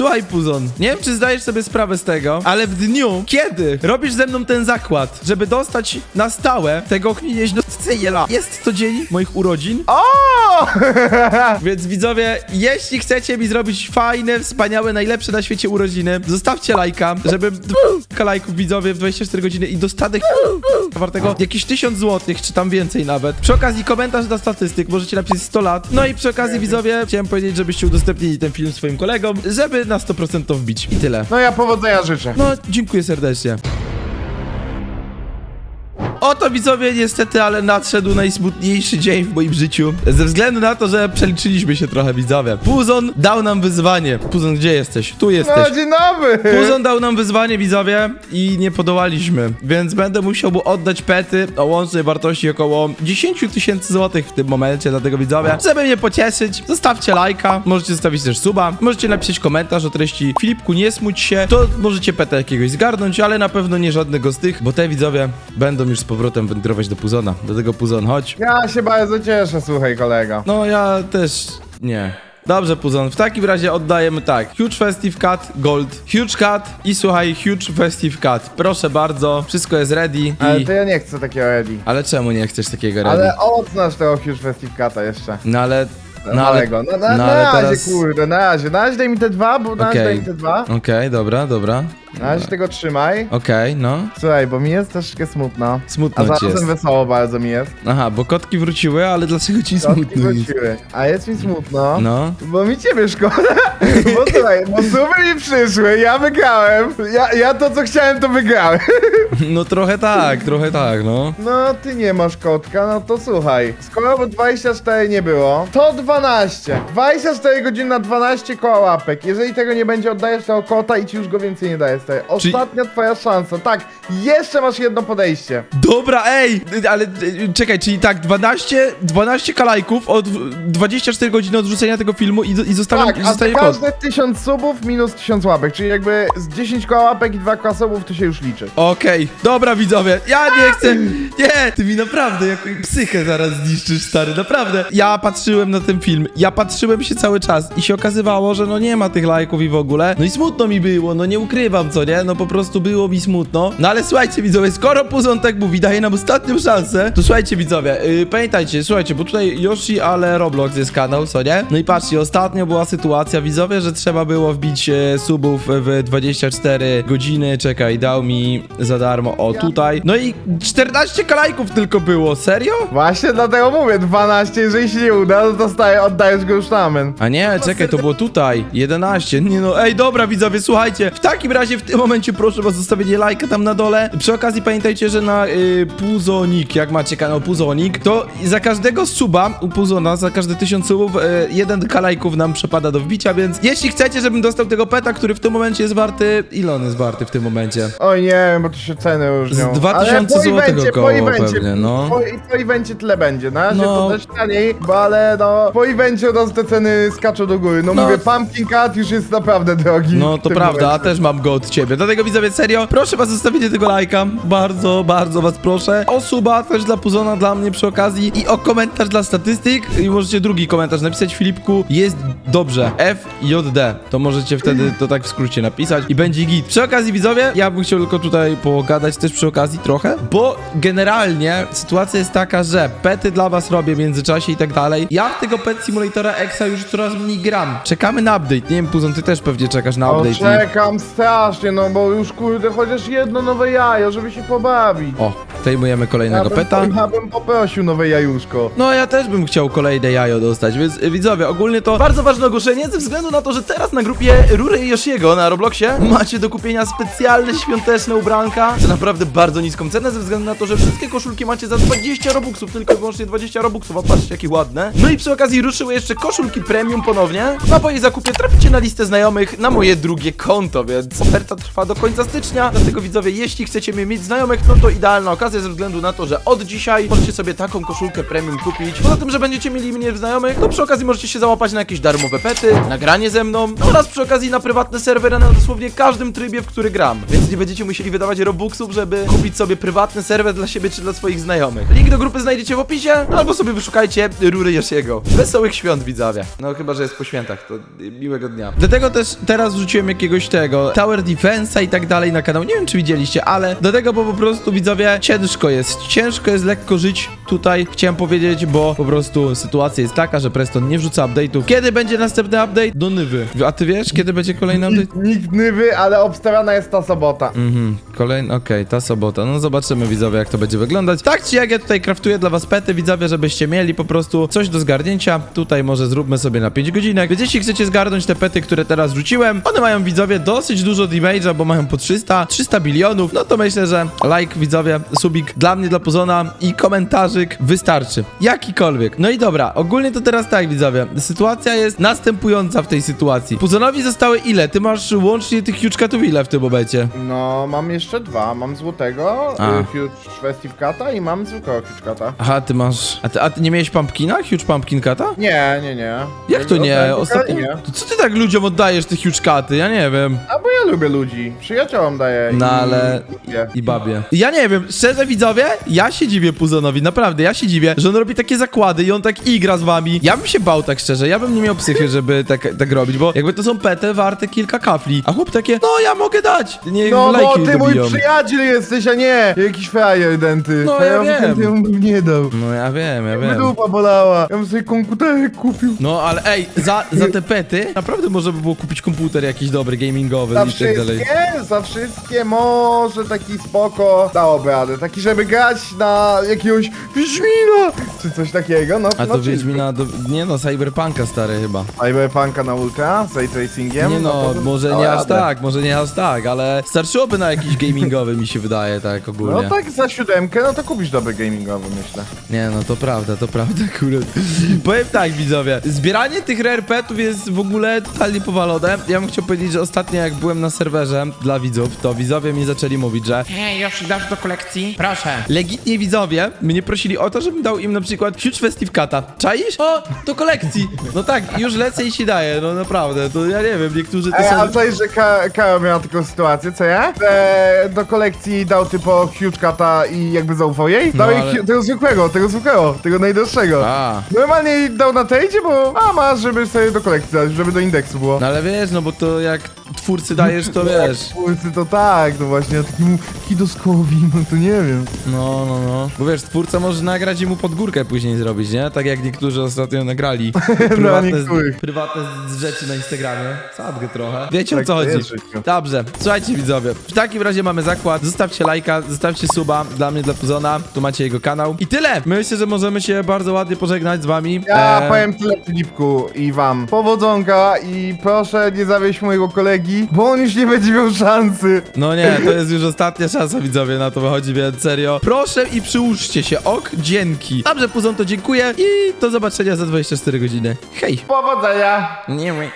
Słuchaj, Puzon, nie wiem, czy zdajesz sobie sprawę z tego, ale w dniu, kiedy robisz ze mną ten zakład, żeby dostać na stałe tego chmielieźno-cyjela, jest to dzień moich urodzin, O! więc widzowie, jeśli chcecie mi zrobić fajne, wspaniałe, najlepsze na świecie urodziny, zostawcie lajka, żeby dwóch lajków widzowie w 24 godziny i dostanę wartego jakieś 1000 złotych, czy tam więcej nawet. Przy okazji komentarz dla statystyk, możecie napisać 100 lat. No i przy okazji widzowie, chciałem powiedzieć, żebyście udostępnili ten film swoim kolegom, żeby na 100% to wbić. I tyle. No ja powodzenia życzę. No, dziękuję serdecznie. Oto widzowie, niestety, ale nadszedł najsmutniejszy dzień w moim życiu. Ze względu na to, że przeliczyliśmy się trochę, widzowie. Puzon dał nam wyzwanie. Puzon, gdzie jesteś? Tu jesteś. No, dzień dobry! Puzon dał nam wyzwanie, widzowie, i nie podołaliśmy, więc będę musiał mu oddać pety o łącznej wartości około 10 tysięcy złotych w tym momencie, dlatego widzowie, żeby mnie pocieszyć, zostawcie lajka, możecie zostawić też suba, możecie napisać komentarz o treści Filipku, nie smuć się, to możecie petę jakiegoś zgarnąć, ale na pewno nie żadnego z tych, bo te widzowie będą już powrotem wędrować do Puzona, do tego Puzon, chodź. Ja się bardzo cieszę, słuchaj kolego. No ja też nie. Dobrze, Puzon, w takim razie oddajemy tak. Huge Festive Cut, Gold, Huge Cut i słuchaj, Huge Festive Cut. Proszę bardzo, wszystko jest ready i... Ale to ja nie chcę takiego Eddie. Ale czemu nie chcesz takiego ready? Ale odznasz tego Huge Festive Cata jeszcze. No ale... No ale... No, na, no na razie, teraz- kurde, na razie. Na razie daj mi te dwa, bo na razie daj mi te dwa. Okej, dobra, dobra. Na razie tego trzymaj. Okej, no. Słuchaj, bo mi jest troszeczkę smutno. Smutno A ci zarazem jest. wesoło bardzo mi jest. Aha, bo kotki wróciły, ale dlaczego ci Kotki smutno jest? wróciły. A jest mi smutno, No. bo mi ciebie szkoda. Bo słuchaj, bo sumy mi przyszły, ja wygrałem. Ja, ja to co chciałem to wygrałem. No trochę tak, trochę tak, no. No, ty nie masz kotka, no to słuchaj. Skoro bo 24 nie było, to 12. 24 godziny na 12 koła łapek. Jeżeli tego nie będzie, oddajesz tego kota i ci już go więcej nie daję. Ostatnia twoja szansa. Tak, jeszcze masz jedno podejście. Dobra, ej, ale e, czekaj, czyli tak, 12, 12 kalajków od 24 godziny odrzucenia tego filmu i, i zostawiam, Tak, i a za zostaje kod. każde 1000 subów minus 1000 łapek, czyli jakby z 10 koła łapek i 2 koła subów to się już liczy. Okej, dobra widzowie, ja nie chcę, nie, ty mi naprawdę jak psychę zaraz zniszczysz, stary, naprawdę. Ja patrzyłem na ten film, ja patrzyłem się cały czas i się okazywało, że no nie ma tych lajków i w ogóle, no i smutno mi było, no nie ukrywam, co nie, no po prostu było mi smutno. No ale słuchajcie widzowie, skoro Puzon tak mówi, daje nam ostatnią szansę, to słuchajcie widzowie, yy, pamiętajcie, słuchajcie, bo tutaj Yoshi, ale Roblox jest kanał, co nie? No i patrzcie, ostatnio była sytuacja, widzowie, że trzeba było wbić e, subów w 24 godziny, czekaj, dał mi za darmo, o tutaj, no i 14 kalajków tylko było, serio? Właśnie dlatego mówię, 12, jeżeli się nie uda, to dostaję, oddajesz go już na. A nie, czekaj, to było tutaj, 11, nie no, ej, dobra widzowie, słuchajcie, w takim razie w tym momencie proszę was o zostawienie lajka tam na dole, przy okazji pamiętajcie, że na y, Puzonik, jak macie kanał Puzonik, to za każdego suba u Puzona, za każde 1000 subów, y, jeden kalajków nam przepada do wbicia, więc jeśli chcecie, żebym dostał tego peta, który w tym momencie jest warty, ile on jest warty w tym momencie? Oj nie wiem, bo tu się ceny różnią. Z 2000 Ale po złotych evencie, około po evencie, pewnie, no. Po, po evencie tyle będzie. Na razie No. to też taniej, bo ale no, po evencie od razu te ceny skaczą do góry. No, No. mówię, Pumpkin Cat już jest naprawdę drogi. No to prawda, a momencie. też mam go od ciebie. Dlatego widzowie, serio, proszę was o zostawienie tego lajka. Bardzo, bardzo was proszę. O suba też dla Puzona, dla mnie przy okazji. I o komentarz dla statystyk. I możecie drugi komentarz napisać Filipku. Jest dobrze. FJD. To możecie wtedy to tak w skrócie napisać i będzie git. Przy okazji widzowie, ja bym chciał tylko tutaj pogadać też przy okazji trochę, bo generalnie sytuacja jest taka, że pety dla was robię w międzyczasie i tak dalej. Ja w tego Pet Simulatora Exa już coraz mniej gram. Czekamy na update. Nie wiem, Puzon, ty też pewnie czekasz na No update. i- czekam strasznie, no bo już kurde, chociaż jedno nowe jajo, żeby się pobawić. O, zdejmujemy kolejnego bym, peta. Ja bym poprosił nowe jajuszko. No, ja też bym chciał kolejne jajo dostać, więc y, widzowie, ogólnie to bardzo ważne ogłoszenie ze względu na to, że teraz na grupie Rury i Yoshiego na Robloxie macie do kupienia specjalne świąteczne ubranka za naprawdę bardzo niską cenę, ze względu na to, że wszystkie koszulki macie za 20 robuxów, tylko i wyłącznie 20 robuxów, a patrzcie jakie ładne. No i przy okazji ruszyły jeszcze koszulki premium ponownie, a po jej zakupie traficie na listę znajomych na moje drugie konto, więc oferta trwa do końca stycznia, dlatego widzowie, jeśli chcecie mnie mieć znajomych, no to idealna okazja, ze względu na to, że od dzisiaj możecie sobie taką koszulkę premium kupić. Poza tym, że będziecie mieli mnie w znajomych, to przy okazji możecie się załapać na jakieś darmowe pety, nagranie ze mną oraz przy okazji na prywatne serwery na dosłownie każdym trybie, w który gram. Więc nie będziecie musieli wydawać robuxów, żeby kupić sobie prywatny serwer dla siebie czy dla swoich znajomych. Link do grupy znajdziecie w opisie, albo sobie wyszukajcie Rury Yoshiego. Wesołych świąt, widzowie. No chyba, że jest po świętach, to miłego dnia. Do tego też teraz wrzuciłem jakiegoś tego Tower Defense'a i tak dalej na kanał. Nie wiem, czy widzieliście, ale do tego, bo po prostu widzowie ciężko jest. Ciężko jest lekko żyć tutaj, chciałem powiedzieć, bo po prostu sytuacja jest taka, że Preston nie wrzuca update'ów. Kiedy będzie następny update? Do Nywy. A ty wiesz, kiedy będzie kolejny update? Nikt nywy, ale obstawiana jest ta sobota. Mhm, kolejny, okej, ta sobota. No zobaczymy widzowie, jak to będzie wyglądać. Tak czy jak ja tutaj craftuję dla was pety, widzowie, żebyście mieli po prostu coś do zgarnięcia. Tutaj może zróbmy sobie na 5 godzinek. Więc jeśli chcecie zgarnąć te pety, które teraz rzuciłem, one mają widzowie dosyć dużo damage'a, bo mają po 300, 300 bilionów. No to myślę, że like widzowie, subik dla mnie, dla Puzona i komentarzyk wystarczy. Jakikolwiek. No i dobra, ogólnie to teraz tak widzowie. Sytuacja jest następująca w tej sytuacji. Puzonowi zostały ile? Ty masz łącznie tych huge catów ile w tym momencie? No, mam jeszcze dwa. Mam złotego, A. y, huge festive kata i mam zwykłego huge kata. Aha, ty masz. A ty, a ty nie miałeś pumpkina? Huge pumpkin kata? Nie, nie, nie. Jak to nie? Ostatnio. Nie. To co ty tak ludziom oddajesz te huge katy? Ja nie wiem. A bo ja lubię ludzi. Przyjaciołom daję. No i- ale. lubię. I babie. Ja nie wiem, szczerze widzowie, ja się dziwię Puzonowi, naprawdę, ja się dziwię, że on robi takie zakłady i on tak igra z wami. Ja bym się bał tak szczerze, ja bym nie miał psychy, żeby tak, tak robić, bo jakby to są pety warte kilka kafli, a chłop takie, no ja mogę dać, niech No lajki bo ty mój dobiją. przyjaciel jesteś, a nie jakiś frajer denty. No, ja bym wiem. chętnie bym nie dał. No ja wiem, ja Mnie wiem. dupa bolała. Ja bym sobie komputerek kupił. No ale ej, za, za te pety naprawdę można by było kupić komputer jakiś dobry, gamingowy Za i tak dalej. za wszystkie może taki spoko dałoby radę. Taki, żeby grać na jakiegoś Wiedźmina, czy coś takiego, no A no, to Wiedźmina, do, nie no, Cyberpunka stary chyba. Cyberpunka na ultra z ray tracingiem. Nie no, to by może nie aż radę. tak, może nie aż tak, ale starczyłoby na jakiś gamingowy mi się wydaje, tak No ogólnie. tak za siódemkę, no to kupisz dobry gamingowy, myślę. Nie no, to prawda, to prawda, kurde. Powiem tak, widzowie, zbieranie tych rare petów jest w ogóle totalnie powalone. Ja bym chciał powiedzieć, że ostatnio jak byłem na serwerze dla widzów, to widzowie mi zaczęli mówić, że Hej, już dasz do kolekcji? Proszę. legitnie widzowie mnie prosili o to, żebym dał im na przykład Huge Festive Cata. Czaisz? O, do kolekcji. No tak, już lecę i się daję, no naprawdę, to ja nie wiem, niektórzy to Ej, są... a co jest, że Ka- Karol miała taką sytuację, co ja? Że do kolekcji dał typo huge kata i jakby zaufał jej? Dał No, jej ale- tego zwykłego, tego zwykłego, tego najdroższego. A. Normalnie jej dał na tradzie, bo a masz, żeby sobie do kolekcji dać, żeby do indeksu było. No ale wiesz, no bo to jak twórcy dajesz, to wiesz. Twórcy to tak, no właśnie, a takiemu kidoskowi, no to nie wiem. No, no, no. Bo wiesz, twórca może nagrać i mu pod górkę później zrobić, nie? Tak jak niektórzy ostatnio nagrali. Prywatne, niektórych. z, prywatne z, z rzeczy na Instagramie. Sadgę trochę. Wiecie Tak o co to chodzi. jest życie. Dobrze, słuchajcie widzowie. W takim razie mamy zakład. Zostawcie lajka, zostawcie suba dla mnie, dla Puzona. Tu macie jego kanał. I tyle. Myślę, że możemy się bardzo ładnie pożegnać z wami. Ja E, powiem tyle Filipku i wam. Powodzonka i proszę nie zawieść mojego kolegi, bo on już nie będzie miał szansy. No nie, to jest już ostatnia szansa widzowie na to wychodzi, więc serio. Proszę i przyłóżcie się. Ok, dzięki. Dobrze, Puzon, to dziękuję i do zobaczenia za 24 godziny. Hej! Powodzenia! Nie,